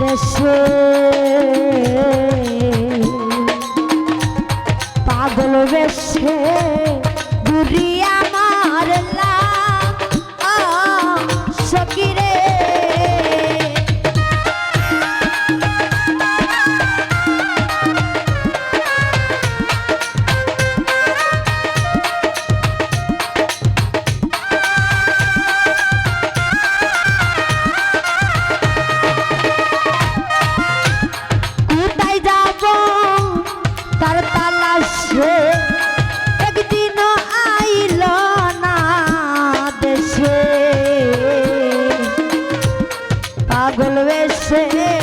দেশে পাগল বেশে ঘুরি পাগল বেশে।